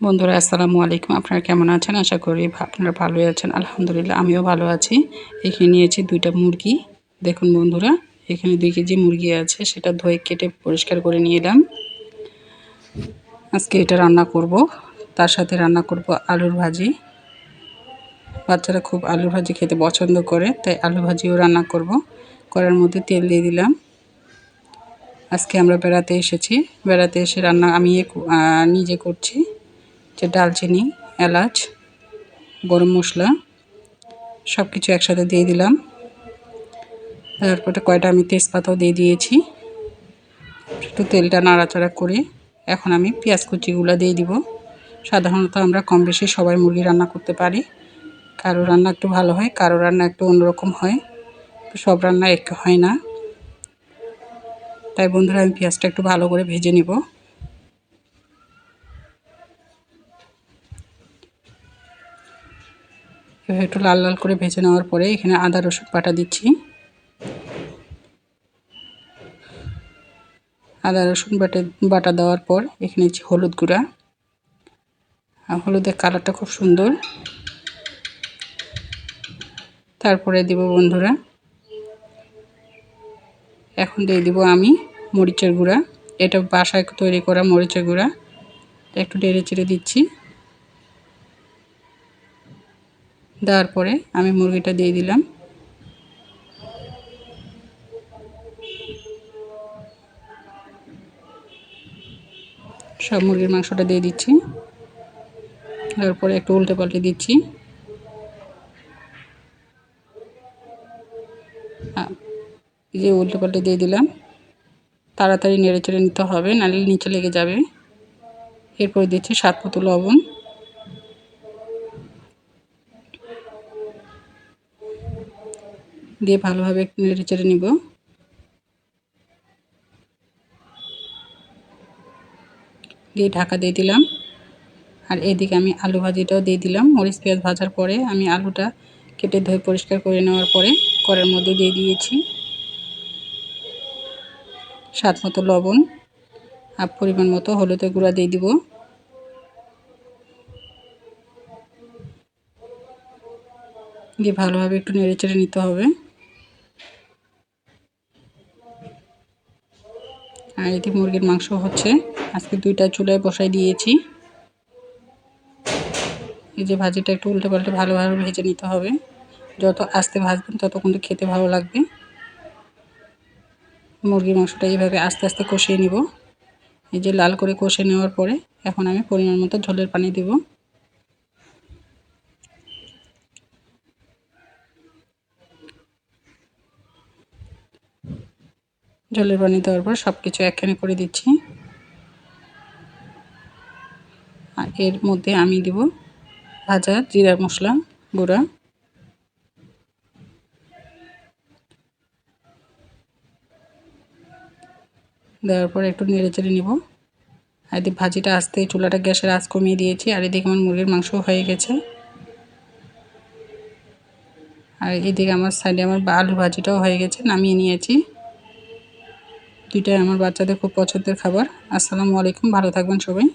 বন্ধুরা, আসসালামু আলাইকুম। আপনারা কেমন আছেন? আশা করি আপনারা ভালোই আছেন। আলহামদুলিল্লাহ, আমিও ভালো আছি। এখানে নিয়েছি দুইটা মুরগি। দেখুন বন্ধুরা, এখানে দুই কেজি মুরগি আছে, সেটা ধুয়ে কেটে পরিষ্কার করে নিয়ে এলাম। আজকে এটা রান্না করব। তার সাথে রান্না করব আলুর ভাজি। বাচ্চারা খুব আলুর ভাজি খেতে পছন্দ করে, তাই আলু ভাজিও রান্না করব। করার মধ্যে তেল দিয়ে দিলাম। আজকে আমরা বেড়াতে এসেছি। বেড়াতে এসে রান্না আমি নিজে করছি। যে ডালচিনি, এলাচ, গরম মশলা সব কিছু একসাথে দিয়ে দিলাম। তারপরে কয়টা আমি তেজপাতাও দিয়ে দিয়েছি। একটু তেলটা নাড়াচাড়া করে এখন আমি পেঁয়াজ কুচিগুলো দিয়ে দিব। সাধারণত আমরা কম বেশি সবাই মুরগি রান্না করতে পারি। কারও রান্না একটু ভালো হয়, কারও রান্না একটু অন্যরকম হয়। সব রান্না এক হয় না। তাই বন্ধুরা, আমি পেঁয়াজটা একটু ভালো করে ভেজে নিব। একটু লাল লাল করে ভেজে নেওয়ার পরে এখানে আদা রসুন বাটা দিচ্ছি। আদা রসুন বাটে, বাটা দেওয়ার পর এখানে হলুদ গুঁড়া। হলুদের কালারটা খুব সুন্দর। তারপরে দিব বন্ধুরা, এখন দিয়ে দিব আমি মরিচের গুঁড়া। এটা বাসায় তৈরি করা মরিচের গুঁড়া। একটু ডেড়ে চেড়ে দিচ্ছি। দেওয়ার পরে আমি মুরগিটা দিয়ে দিলাম। সব মুরগির মাংসটা দিয়ে দিচ্ছি। তারপরে একটু উল্টে পাল্টে দিচ্ছি। যে উল্টে পাল্টে দিয়ে দিলাম। তাড়াতাড়ি নেড়ে চেড়ে নিতে হবে, নাহলে নিচে লেগে যাবে। এরপরে দিচ্ছি সাত মতো লবণ। দিয়ে ভালোভাবে একটু নেড়ে চেড়ে নিব। দিয়ে ঢাকা দিয়ে দিলাম। আর এদিকে আমি আলু ভাজিটাও দিয়ে দিলাম। মরিচ, পেঁয়াজ ভাজার পরে আমি আলুটা কেটে ধুয়ে পরিষ্কার করে নেওয়ার পরে কড়ের মধ্যে দিয়ে দিয়েছি স্বাদ মতো লবণ আর পরিমাণ মতো হলুদের গুঁড়া দিয়ে দিব। দিয়ে ভালোভাবে একটু নেড়ে চেড়ে নিতে হবে। আর এটি মুরগির মাংস হচ্ছে। আজকে দুইটা চুলায় বসাই দিয়েছি। এই যে ভাজিটা একটু উল্টে পাল্টে ভালোভাবে ভেজে নিতে হবে। যত আস্তে ভাজবেন তত কিন্তু খেতে ভালো লাগবে। মুরগির মাংসটা এইভাবে আস্তে আস্তে কষিয়ে নিব। এই যে লাল করে কষে নেওয়ার পরে এখন আমি পরিমাণ মতো ঝোলের পানি দেবো। জলের পানি দেওয়ার পর সব কিছু একখানে করে দিচ্ছি। আর এর মধ্যে আমি দিব ভাজা জিরা মশলা গুঁড়া। দেওয়ার পর একটু নেড়ে চেড়ে নিব। আর এদিকে ভাজিটা আসতে চুলাটা গ্যাসের আঁচ কমিয়ে দিয়েছি। আর এদিকে আমার মুরগির মাংস হয়ে গেছে। আর এদিকে আমার সাইডে আমার আলু ভাজিটাও হয়ে গেছে, নামিয়ে নিয়েছি। দুইটাই আমার বাচ্চাদের খুব পছন্দের খাবার। আসসালামু আলাইকুম ভালো থাকবেন সবাই।